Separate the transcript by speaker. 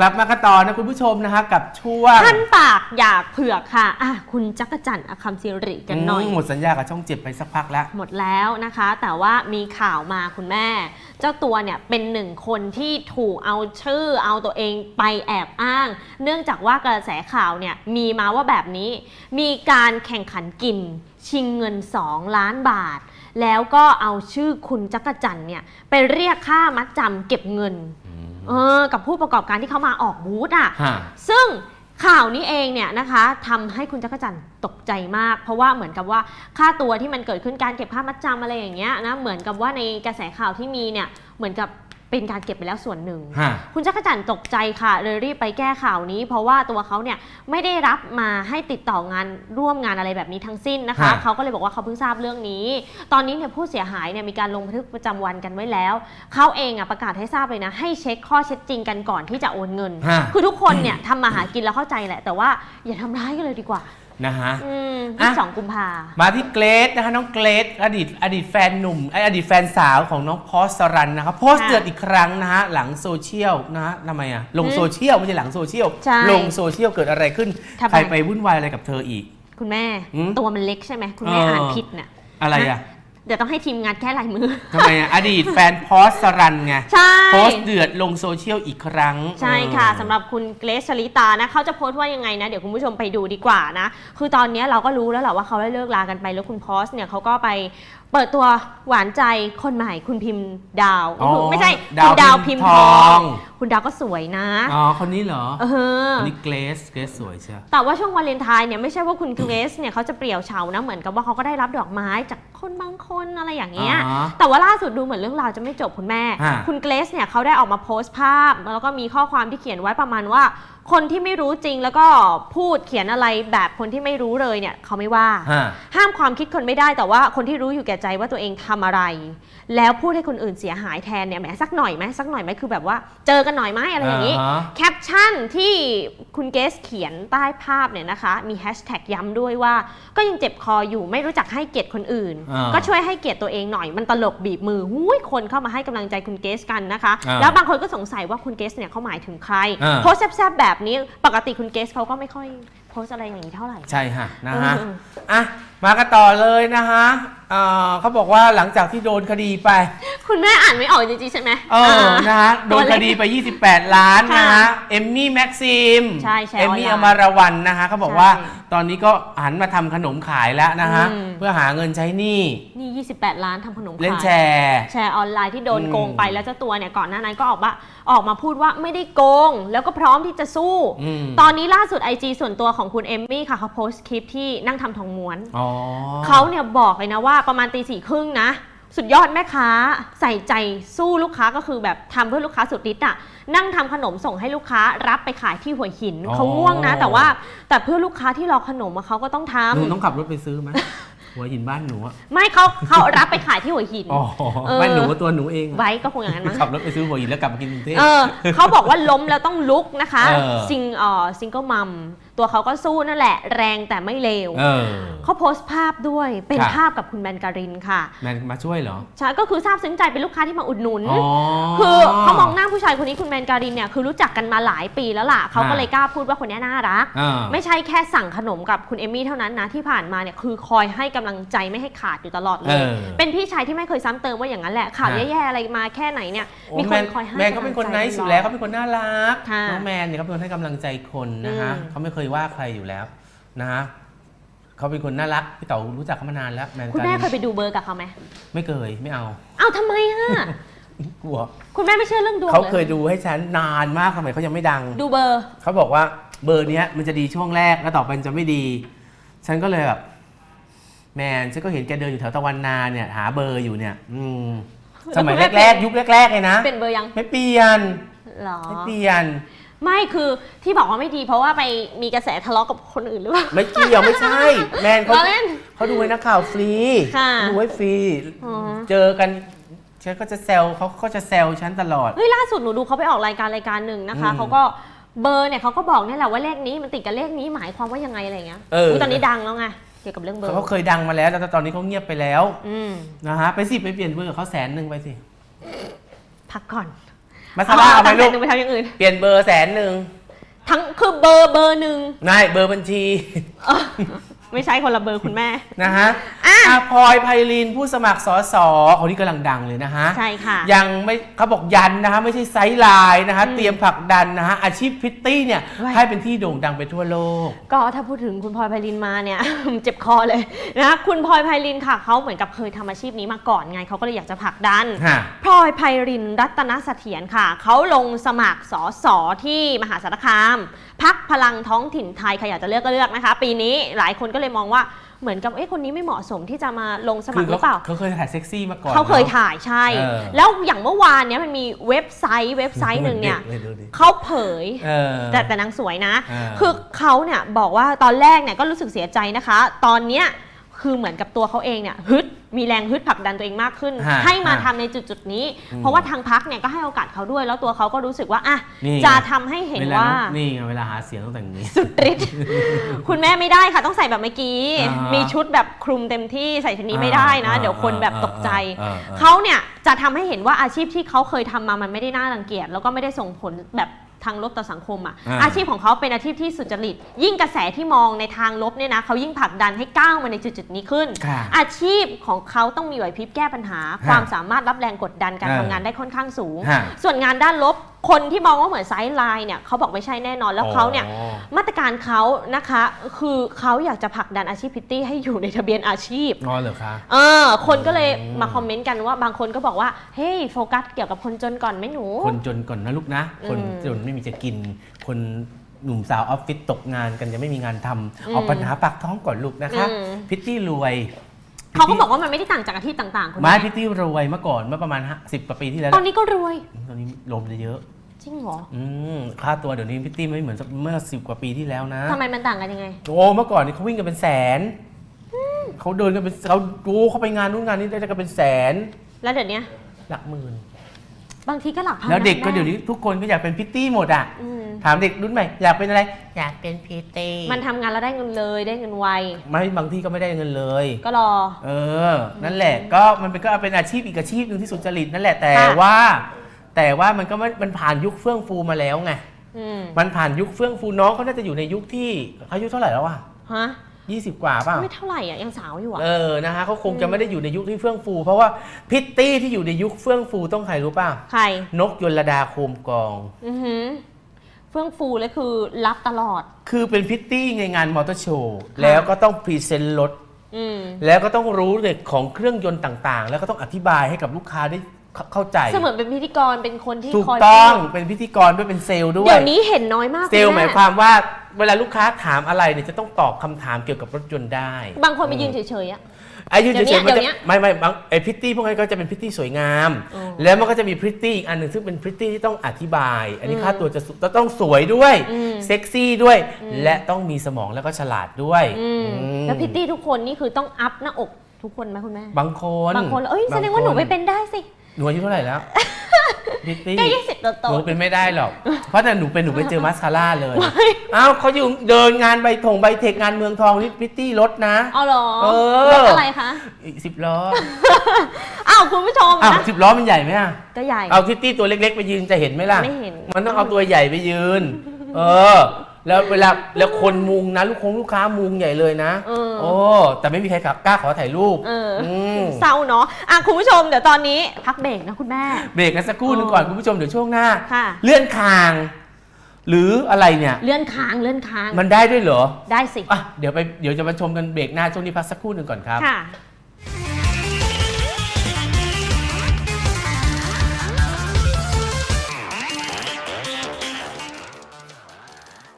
Speaker 1: กลับมากันต่อนะคุณผู้ชมนะคะกับช่วง
Speaker 2: ท่านปากอยากเผือกค่ะอะ คุณจักรจันทร์อคัมซิริกันหน่อย
Speaker 1: มหมดสัญญากับช่องเจ็ดไปสักพักแล้ว
Speaker 2: หมดแล้วนะคะ แต่ว่ามีข่าวมาคุณแม่ เจ้าตัวเนี่ยเป็นหนึ่งคนที่ถูกเอาชื่อเอาตัวเองไปแอบอ้าง เนื่องจากว่ากระแสข่าวเนี่ยมีมาว่าแบบนี้ มีการแข่งขันกิน ชิงเงิน 2 ล้านบาท แล้วก็เอาชื่อคุณจักรจันทร์เนี่ยไปเรียกค่ามัดจำเก็บเงิน เออกับผู้ประกอบการที่เขามาออกบูธอะ
Speaker 1: ฮะ
Speaker 2: ซึ่งข่าวนี้เองเนี่ยนะคะทำให้คุณจักรจันทร์ตกใจมาก เพราะว่าเหมือนกับว่าค่าตัวที่มันเกิดขึ้นการเก็บค่ามัดจำอะไรอย่างเงี้ยนะเหมือนกับว่าในกระแสข่าวที่มีเนี่ยเหมือนกับ เป็นการเก็บไปแล้วส่วนหนึ่ง
Speaker 1: ฮะ
Speaker 2: คุณจักรจันทร์ตกใจค่ะ เลยรีบไปแก้ข่าวนี้ เพราะว่าตัวเขาเนี่ยไม่ได้รับมาให้ติดต่องานร่วมงานอะไรแบบนี้ทั้งสิ้นนะคะ
Speaker 1: ฮะ
Speaker 2: เขาก็เลยบอกว่าเขาเพิ่งทราบเรื่องนี้ ตอนนี้เนี่ยผู้เสียหายเนี่ยมีการลงบันทึกประจำวันกันไว้แล้ว เขาเองอะประกาศให้ทราบเลยนะ ให้เช็คข้อเช็ดจริงกันก่อนที่จะโอนเงิน
Speaker 1: ฮะ
Speaker 2: คือทุกคนเนี่ยทำมาหากินแล้วเข้าใจแหละ แต่ว่าอย่าทำร้ายกันเลยดีกว่า
Speaker 1: นะฮะ
Speaker 2: อืม
Speaker 1: อะ
Speaker 2: ยี่สองกุมภา
Speaker 1: มาที่เกรดนะคะน้องเกรดอดีตอดีตแฟนหนุ่มไอยอดีตแฟนสาวของน้องพอสรันนะครับโพสต์
Speaker 2: ค่ะ
Speaker 1: เดือดอีกครั้งนะฮะหลังโซเชียลนะฮะทำไมอะลง
Speaker 2: อืม
Speaker 1: โซเชียลไม่ใช่หลังโซเชียล
Speaker 2: ใช่
Speaker 1: ลงโซเชียลเกิดอะไรขึ้น
Speaker 2: ทำไม
Speaker 1: ใครไปวุ่นวายอะไรกับเธออีก
Speaker 2: คุณแม่
Speaker 1: อืม
Speaker 2: ตัวมันเล็กใช่ไหม คุณแม่
Speaker 1: เอออ่
Speaker 2: อ่านผิดเนี่ย
Speaker 1: อะไรอะ
Speaker 2: เดี๋ยวต้องให้ทีมงานแก้ลายมือ
Speaker 1: ทำไมอะอดีตแฟนพอสรันไง
Speaker 2: ใช่
Speaker 1: โพสต์เดือดลงโซเชียลอีกครั้ง
Speaker 2: ใช่ค่ะ
Speaker 1: เออ
Speaker 2: สำหรับคุณเกรซชลิตานะเขาจะโพสต์ว่ายังไงนะ เดี๋ยวคุณผู้ชมไปดูดีกว่านะ คือตอนนี้เราก็รู้แล้วแหละว่าเขาได้เลิกลากันไปแล้วคุณพอสเนี่ยเขาก็ไปเปิดตัวหวานใจคนใหม่คุณพิมพ์ดาว
Speaker 1: อ๋อ
Speaker 2: ไม่ใช่
Speaker 1: ดาว
Speaker 2: คุณดาวพิมพ์ท
Speaker 1: พิมพ์ท
Speaker 2: อ
Speaker 1: อง ง
Speaker 2: คุณดาวก็สวยนะ
Speaker 1: อ๋อ คนนี้เหรอ
Speaker 2: เออ
Speaker 1: คนนี้เกรซเกรซสวยใช่
Speaker 2: แต่ว่าช่วงวาเลนไทน์เนี่ยไม่ใช่ว่าคุณเกรซเนี่ยเขาจะเปลี่ยวเฉานะเหมือนกับว่าเขาก็ได้รับดอกไม้จากคนบางคนอะไรอย่างเงี้ย
Speaker 1: อ๋อ
Speaker 2: แต่ว่าล่าสุดดูเหมือนเรื่องราวจะไม่จบคุณแม่คุณเกรซเนี่ยเขาได้ออกมาโพสต์ภาพ แล้วก็มีข้อความที่เขียนไว้ประมาณว่า คนที่ไม่รู้จริงแล้วก็พูดเขียนอะไรแบบคนที่ไม่รู้เลยเนี่ยเขาไม่ว่า ห้ามความคิดคนไม่ได้แต่ว่าคนที่รู้อยู่แก่ใจว่าตัวเองทำอะไร แล้วพูดให้คนอื่นเสียหายแทนเนี่ยแหมสักหน่อยไหมสักหน่อยไหมคือแบบว่า เจอกันหน่อยไหมอะไรอย่างนี้
Speaker 1: อ่าฮะ
Speaker 2: แคปชั่นที่คุณเกสเขียนใต้ภาพเนี่ยนะคะ มีแฮชแท็กย้ำด้วยว่า ก็ยังเจ็บคออยู่ไม่รู้จักให้เกียรติคนอื่น
Speaker 1: อ่า
Speaker 2: ก็ช่วยให้เกียรติตัวเองหน่อยมันตลกบีบมือหูยคนเข้ามาให้กำลังใจคุณเกสกันนะคะ
Speaker 1: อ่า
Speaker 2: แล้วบางคนก็สงสัยว่าคุณเกสเนี่ยเขาหมายถึงใคร
Speaker 1: อ่า
Speaker 2: โพสต์แซบๆแบบนี้ปกติคุณเกสเขาก็ไม่ค่อยโพสต์อะไรอย่างนี้เท่าไหร่
Speaker 1: ใช่ฮะนะฮะ
Speaker 2: เออ
Speaker 1: อะ มากันต่อเลยนะฮะเอ่อเขาบอกว่าหลังจากที่โดนคดีไป
Speaker 2: คุณแม่อ่านไม่ออกจริงๆใช่ไหม
Speaker 1: เออา นะฮะ โด
Speaker 2: ตัวนเล็
Speaker 1: ค
Speaker 2: ก
Speaker 1: ดีไป 28 ล้านนะฮะ
Speaker 2: ค่ะ
Speaker 1: เอมมี่แม็กซิม
Speaker 2: ใช่แชร์
Speaker 1: เอมมี่
Speaker 2: อ
Speaker 1: อ
Speaker 2: อนไลน์
Speaker 1: มารวันนะฮะเขาบอกว่า
Speaker 2: ใช่
Speaker 1: ตอนนี้ก็หันมาทำขนมขายแล้วนะฮะ
Speaker 2: อืม
Speaker 1: เพื่อหาเงินใช้หนี้
Speaker 2: นี่ 28 ล้านทำขนม
Speaker 1: เล่น
Speaker 2: ขาย
Speaker 1: แชร์
Speaker 2: แชร์ออนไลน์ที่โดน
Speaker 1: อืม
Speaker 2: โกงไปแล้วเจ้าตัวเนี่ยก่อนหน้านั้นก็ออกมาออกมาพูดว่าไม่ได้โกง แล้วก็พร้อมที่จะสู้
Speaker 1: อืม
Speaker 2: ตอนนี้ล่าสุด IG ส่วนตัวของคุณเอมมี่ค่ะเขาโพสต์คลิปที่นั่งทำทองม้วน
Speaker 1: อ๋อ
Speaker 2: เขาเนี่ยบอกเลยนะว่าประมาณตีสี่ครึ่งนะ สุดยอดแม่ค้าใส่ใจสู้ลูกค้าก็คือแบบทำเพื่อลูกค้าสุดฤทธิ์อะนั่งทำขนมส่งให้ลูกค้ารับไปขายที่หัวหิน
Speaker 1: อ๋อ
Speaker 2: เขาง่วงนะ แต่ว่าแต่เพื่อลูกค้าที่รอขนมอะเขาก็ต้องทำ
Speaker 1: หนูต้องขับรถไปซื้อไหมหัวหินบ้านหนูอะ
Speaker 2: ไม่เขาเขารับไปขายที่หัวหิน
Speaker 1: อ๋อ
Speaker 2: เออ
Speaker 1: บ้านหนูตัวหนูเองอะ
Speaker 2: ไว้ก็คงอย่างนั้นมั้ง
Speaker 1: ขับรถไปซื้อหัวหินแล้วกลับมากินกรุงเทพ
Speaker 2: เออเขาบอกว่าล้มแล้วต้องลุกนะคะ
Speaker 1: เออ
Speaker 2: ซิงเอ่อซิงเกิลมัม ตัวเขาก็สู้นั่นแหละ แรงแต่ไม่เลว
Speaker 1: เออ
Speaker 2: เขาโพสต์ภาพด้วยเป็น
Speaker 1: ครับ
Speaker 2: ภาพกับคุณแมนการินค่ะ
Speaker 1: แมนมาช่วยเหรอ
Speaker 2: ใช่ก็คือซาบซึ้งใจเป็นลูกค้าที่มาอุดหนุน
Speaker 1: อ๋อ
Speaker 2: คือเขามองหน้าผู้ชายคนนี้คุณแมนการินเนี่ยคือรู้จักกันมาหลายปีแล้วล่ะเขาก็เลยกล้าพูดว่าคนนี้น่ารัก
Speaker 1: อ่า
Speaker 2: ไม่ใช่แค่สั่งขนมกับคุณเอมมี่เท่านั้นนะที่ผ่านมาเนี่ยคือคอยให้กำลังใจไม่ให้ขาดอยู่ตลอดเล
Speaker 1: เอยอ
Speaker 2: เป็นพี่ชายที่ไม่เคยซ้ำเติมว่าอย่างนั้นแหละข่าว
Speaker 1: ฮะ
Speaker 2: แย่ๆอะไรมาแค่ไหนเนี่ย
Speaker 1: โอ้
Speaker 2: มีค
Speaker 1: แม
Speaker 2: น
Speaker 1: น
Speaker 2: คอยให้
Speaker 1: แมนเขาเป็นคน
Speaker 2: กำลั
Speaker 1: นิ
Speaker 2: ง
Speaker 1: ส
Speaker 2: ใจ
Speaker 1: อยู่แล้วเขาเป็นคนน่ารัก
Speaker 2: ค่ะ
Speaker 1: น้องแมนเนี่ยเขาเป็นคนให้กำลังใจคนนะฮะ
Speaker 2: อืม
Speaker 1: เขาไม่เคยว่าใครอยู่แล้วนะฮะเขาเป็นคนน่ารักพี่เต๋อรู้จักเขามานานแล้วแมน
Speaker 2: คุณแม่
Speaker 1: การิน
Speaker 2: เคยไปดูเบอร์กับเขาไหม
Speaker 1: ไม่เคยไม่เอา
Speaker 2: เอ้าทำไมอะ
Speaker 1: กลัว
Speaker 2: คุณแม่ไม่เชื่อเรื่องดวง
Speaker 1: เขา
Speaker 2: ล
Speaker 1: เคยดูให้ฉันนานมากสมัยเขายังไม่ดัง
Speaker 2: ดูเบอร์
Speaker 1: เขาบอกว่าเบอร์เนี้ยมันจะดีช่วงแรกแล้วต่อไปมันจะไม่ดี ฉันก็เลยแบบแมนฉันก็เห็นแกเดินอยู่แถวตะวันนาเนี่ย หาเบอร์อยู่เนี่ย อืมสมัย
Speaker 2: แล้วคุณแม่
Speaker 1: แรกๆ ยุคแรกๆเลยนะ
Speaker 2: เป็นเบอร์ยัง
Speaker 1: ไม่เปลี่ยน
Speaker 2: หรอ
Speaker 1: ไม่เปลี่ยน
Speaker 2: ไม่คือที่บอกว่าไม่ดีเพราะว่าไปมีกระแสทะเลาะกับคนอื่นหรือเปล่า
Speaker 1: ไม่เกี่ยวไม่ใช่ แมนเขา
Speaker 2: เราเล่น
Speaker 1: เขาดูให้นักข่าวฟรี
Speaker 2: ค่ะ
Speaker 1: เขาดูให้ฟรี
Speaker 2: อ๋อ
Speaker 1: เจอกันฉันก็จะแซวเขาก็จะแซวฉันตลอด
Speaker 2: เฮ้ยล่าสุดหนูดูเขาไปออกรายการรายการหนึ่งนะคะ
Speaker 1: อืม
Speaker 2: เขาก็เบอร์เนี่ยเขาก็บอกเนี่ยแหละว่าเลขนี้มันติดกับเลขนี้หมายความว่ายังไงอะไรเงี้ย
Speaker 1: เออ
Speaker 2: ยตอนนี้ดังแล้วไงเกี่ยวกับเรื่องเบอร์
Speaker 1: เขาเคยดังมาแล้วแต่ตอนนี้เขาเงียบไปแล้ว
Speaker 2: อืม
Speaker 1: นะฮะไปสิไปเปลี่ยนเบอร์กับเขาแสนหนึ่งไปสิ
Speaker 2: พักก่อน
Speaker 1: มาซาร่าเอาไหม
Speaker 2: ตั้ง
Speaker 1: ลู
Speaker 2: แต่
Speaker 1: ก
Speaker 2: หนึ่งไปทำอย่างอื่น
Speaker 1: เปลี่ยนเบอร์แสนหนึ่ง
Speaker 2: ทั้งคือเบอร์เบอร์หนึ่ง
Speaker 1: นายเบอร์บัญชี
Speaker 2: เออ ไม่ใช่คนละเบอร์คุณแม่
Speaker 1: นะฮะ
Speaker 2: อะ
Speaker 1: อาพลอยไพลินผู้สมัครสสคนนี้กำลังดังเลยนะฮะ
Speaker 2: ใช่ค่ะ
Speaker 1: ยังไม่เขาบอกยันนะคะไม่ใช่ไซส์ไลน์นะคะ
Speaker 2: อืม
Speaker 1: เตรียมผลักดันนะฮะ อาชีพพริตตี้เนี่ย
Speaker 2: ไว้
Speaker 1: ให้เป็นที่โด่งดังไปทั่วโลก
Speaker 2: ก็ถ้าพูดถึงคุณพลอยไพลินมาเนี่ย เจ็บคอเลยนะคุณพลอยไพลินค่ะเขาเหมือนกับเคยทำอาชีพนี้มาก่อนไงเขาก็เลยอยากจะผลักดัน
Speaker 1: ฮะ
Speaker 2: พลอยไพรินรัตนเสถียรค่ะ เขาลงสมัครสอสอที่มหาสารคาม พักพลังท้องถิ่นไทยใครอยากจะเลือกก็เลือกนะคะ ปีนี้หลายคนก็เลยมองว่าเหมือนกับเอ๊ะคนนี้ไม่เหมาะสมที่จะมาลงสมั
Speaker 1: คื
Speaker 2: ค
Speaker 1: อ
Speaker 2: รหรือเปล่า
Speaker 1: เขาเคยถ่ายเซ็กซี่มาก่อน
Speaker 2: เขาเคย
Speaker 1: นอะ
Speaker 2: ถ่ายใช่
Speaker 1: เออ
Speaker 2: แล้วอย่างเมื่อวานเนี้ยมันมีเว็บไซต์เว็บไซต์หนึ่งเนี่ย
Speaker 1: ด็กลดูดิ
Speaker 2: เขาเผย
Speaker 1: เออ
Speaker 2: แต่แต่นางสวยนะ
Speaker 1: อ่า
Speaker 2: คือเขาเนี่ยบอกว่าตอนแรกเนี่ยก็รู้สึกเสียใจนะคะ ตอนเนี้ยคือเหมือนกับตัวเขาเองเนี่ยฮึด มีแรงฮึดผลักดันตัวเองมากขึ้น
Speaker 1: ฮะ
Speaker 2: ให้มา
Speaker 1: ฮะ
Speaker 2: ทำในจุดจุดๆนี้
Speaker 1: อืม
Speaker 2: เพราะว่าทางพักเนี่ยก็ให้โอกาสเขาด้วย แล้วตัวเขาก็รู้สึกว่าอะ
Speaker 1: นี่ไง
Speaker 2: จะทำให้เห็น
Speaker 1: เวลา
Speaker 2: ว่า
Speaker 1: น้องนี่ไงเวลาหาเสียงต้องแต่งอย่างนี้
Speaker 2: สุดฤทธิ์ คุณแม่ไม่ได้ค่ะ ต้องใส่แบบเมื่อกี้
Speaker 1: อ่าฮะ
Speaker 2: มีชุดแบบคลุมเต็มที่ใส่ชุดนี้ไม่ได้นะ
Speaker 1: อ่า
Speaker 2: เดี๋ยวคนแบบตกใจ
Speaker 1: อ่าอ่าอ่า
Speaker 2: เขาเนี่ยจะทำให้เห็นว่าอาชีพที่เขาเคยทำมามันไม่ได้น่ารังเกียจแล้วก็ไม่ได้ส่งผลแบบ ทางลบต่อสังคมอะ
Speaker 1: อ่า
Speaker 2: อาชีพของเขาเป็นอาชีพที่สุจริต ยิ่งกระแสที่มองในทางลบเนี่ยนะเขายิ่งผลักดันให้ก้าวมาในจุดๆนี้ขึ้น
Speaker 1: ค่ะ
Speaker 2: อาชีพของเขาต้องมีไหวพริบแก้ปัญหาความสามารถรับแรงกดดันการ
Speaker 1: อ่า
Speaker 2: ทำงานได้ค่อนข้างสูง
Speaker 1: ฮะ
Speaker 2: ส่วนงานด้านลบ คนที่มองว่าเหมือนไซด์ไลน์เนี่ยเขาบอกไม่ใช่แน่นอนแล้วเขาเนี่ย
Speaker 1: อ๋อ
Speaker 2: มาตรการเขานะคะ คือเขาอยากจะผลักดันอาชีพพิตตี้ให้อยู่ในทะเบียนอาชีพ
Speaker 1: อ๋อเหรอคะ
Speaker 2: เออคนก็เลย
Speaker 1: อืม
Speaker 2: มาคอมเมนต์กันว่าบางคนก็บอกว่าเฮ้ยโฟกัสเกี่ยวกับคนจนก่อนไหมหนู
Speaker 1: คนจนก่อนนะลูกนะ คน
Speaker 2: อืม
Speaker 1: จนไม่มีจะกิน คนหนุ่มสาวออฟฟิศตกงานกันยังไม่มีงานทำ
Speaker 2: อืม
Speaker 1: เอาปัญหาปากท้องก่อนลูกนะคะ
Speaker 2: อืม
Speaker 1: พิตตี้รวย
Speaker 2: เขาก็บอกว่ามันไม่ได้ต่างจากอาชีพต่างๆคุณ
Speaker 1: ไม้
Speaker 2: แม่
Speaker 1: พิตตี้รวยเมื่อก่อนเมื่อประมาณสิบกว่าปีที่แล้ว
Speaker 2: ตอนนี้ก็รวย
Speaker 1: ตอนนี้ลมจะเยอะ
Speaker 2: จริงเหรอ
Speaker 1: อืมค่าตัวเดี๋ยวนี้พิตตี้ไม่เหมือนเมื่อสิบกว่าปีที่แล้วนะ
Speaker 2: ทำไมมันต่างกันยังไง
Speaker 1: โอ้เมื่อก่อนนี่เขาวิ่งกันเป็นแสนเขาเดินกันเป็นเขาดูเขาไปงานนู้นงานนี้ได้กันเป็นแสน
Speaker 2: แล้วเดี๋ยวนี้
Speaker 1: หลักหมื่น
Speaker 2: บางทีก็หลักพัน
Speaker 1: แล้วเด็กะก็
Speaker 2: แม่
Speaker 1: เดี๋ยวนี้ทุกคนก็อยากเป็นพิตตี้หมดอะ
Speaker 2: อืม
Speaker 1: ถามเด็กรุ่นใหม่อยากเป็นอะไร อยากเป็นพิตตี้
Speaker 2: มันทำงานแล้วได้เงินเลยได้เงินไว
Speaker 1: ไม่บางที่ก็ไม่ได้เงินเลย
Speaker 2: ก็รอ
Speaker 1: เออ นั่นแหละ ก็มันเป็นก็เป็นอาชีพอีกอาชีพหนึ่งที่สุจริตนั่นแหละแต่
Speaker 2: ค่ะ
Speaker 1: ว่า แต่ว่ามันก็ไม่มันผ่านยุคเฟื่องฟูมาแล้วไง
Speaker 2: อืม
Speaker 1: มันผ่านยุคเฟื่องฟูน้องเขาน่าจะอยู่ในยุคที่เขาอายุเท่าไหร่แล้วอะ
Speaker 2: ฮะ
Speaker 1: ยี่สิบกว่าเปล่า
Speaker 2: ไม่เท่าไหร่อะยังสาวอยู่อะ
Speaker 1: เออ นะฮะเขาคงจะไม่ได้อยู่ในยุคที่เฟื่องฟู เพราะว่าพิตตี้ที่อยู่ในยุคเฟื่องฟูต้องใครรู้ป่ะ
Speaker 2: ใคร
Speaker 1: นกยลดาโคมกอง
Speaker 2: อือหือ เฟื่องฟูเลยคือรับตลอด
Speaker 1: คือเป็นพิตตี้ในงานมอเตอร์โชว์แล้วก็ต้องพรีเซนต์รถ
Speaker 2: อืม
Speaker 1: แล้วก็ต้องรู้เรื่องของเครื่องยนต์ต่างๆ แล้วก็ต้องอธิบายให้กับลูกค้าได้ เข้าเข้าใจ
Speaker 2: เสมือนเป็นพิธีกรเป็นคนที่
Speaker 1: ถูก
Speaker 2: คอย
Speaker 1: ต้อง
Speaker 2: พูด
Speaker 1: เป็นพิธีกรด้วยเป็นเซลล์ด้วย
Speaker 2: เดี๋ยวนี้เห็นน้อยมาก
Speaker 1: เซลล์
Speaker 2: ณ
Speaker 1: หมายความว่าเวลาลูกค้าถามอะไรเนี่ยจะต้องตอบคำถามเกี่ยวกับรถยนต์ได้
Speaker 2: บางคนไปยืนเฉยๆอะ
Speaker 1: ไอ้ยืน
Speaker 2: เดี๋ยว
Speaker 1: เฉ
Speaker 2: เนี้
Speaker 1: ยๆมัน
Speaker 2: ยเดี๋
Speaker 1: จะ
Speaker 2: ยวเนี้ย
Speaker 1: ไม่ไม่บางไอ้พิตตี้พวกนั้นก็จะเป็นพิตตี้สวยงาม
Speaker 2: อืม
Speaker 1: แล้วมันก็จะมีพิตตี้อีกอันหนึ่งซึ่งเป็นพิตตี้ที่ต้องอธิบาย อันนี้
Speaker 2: อืม
Speaker 1: ค่าตัวจะสูจะต้องสวยด้วย
Speaker 2: อืม
Speaker 1: เซ็กซี่ด้วย
Speaker 2: อืม
Speaker 1: และต้องมีสมองแล้วก็ฉลาดด้วย
Speaker 2: อืม
Speaker 1: อืม
Speaker 2: แล้วพิตตี้ทุกคนนี่คือต้องอัพหน้าอกทุกคนไหมคุณแม่
Speaker 1: บางคน
Speaker 2: บางคนเอ้ยแสดงว่าหนูไปเป็นได้สิ
Speaker 1: หนูอายุเท่าไหร่แล้วพิตตี้
Speaker 2: ก็ยี่สิบโต
Speaker 1: หนูเป็นไม่ได้หรอก เพราะแต่หนูเป็นหนูไปเจอมัสคาร่าเลย อ้าวเขาอยู่เดินงานใบถงใบเทคงานเมืองทองนี่พิตตี้รถนะ
Speaker 2: ๆเอาเหรอ
Speaker 1: เออ
Speaker 2: รถอะไรคะ
Speaker 1: อีกสิบล้อ
Speaker 2: อ้าวคุณผู้ชม
Speaker 1: อ้าว
Speaker 2: นะ
Speaker 1: สิบล้อมันใหญ่ไหมอะ
Speaker 2: ก็ใหญ่
Speaker 1: เอาพิตตี้ตัวเล็กๆ ไปยืนจะเห็นไหมล่ะ
Speaker 2: ไม่เห็น
Speaker 1: มันต้องเอาตัวใหญ่ไปยืน เออ แล้วเวลาแล้วคนมุงนะลูกคงลูกค้ามุงใหญ่เลยนะ
Speaker 2: เออ
Speaker 1: โอ้แต่ไม่มีใครกล้าขอถ่ายรูป
Speaker 2: เอออ
Speaker 1: ม
Speaker 2: เศร้าเนาะอะคุณผู้ชมเดี๋ยวตอนนี้พักเบรกนะคุณแม่
Speaker 1: เบรกกันสักครู่หนึงก่อน
Speaker 2: เออ
Speaker 1: คุณผู้ชมเดี๋ยวช่วงหน้า
Speaker 2: ค่ะ
Speaker 1: เลื่อนคาง หรืออะไรเนี่ย
Speaker 2: เลื่อนค้างเลื่อนค้าง
Speaker 1: มันได้ด้วยเหรอ
Speaker 2: ได้สิ
Speaker 1: อะเดี๋ยวไปเดี๋ยวจะมาชมกันเบรกหน้าช่วงนี้พักสักครู่หนึ่งก่อนครับ
Speaker 2: ค่ะ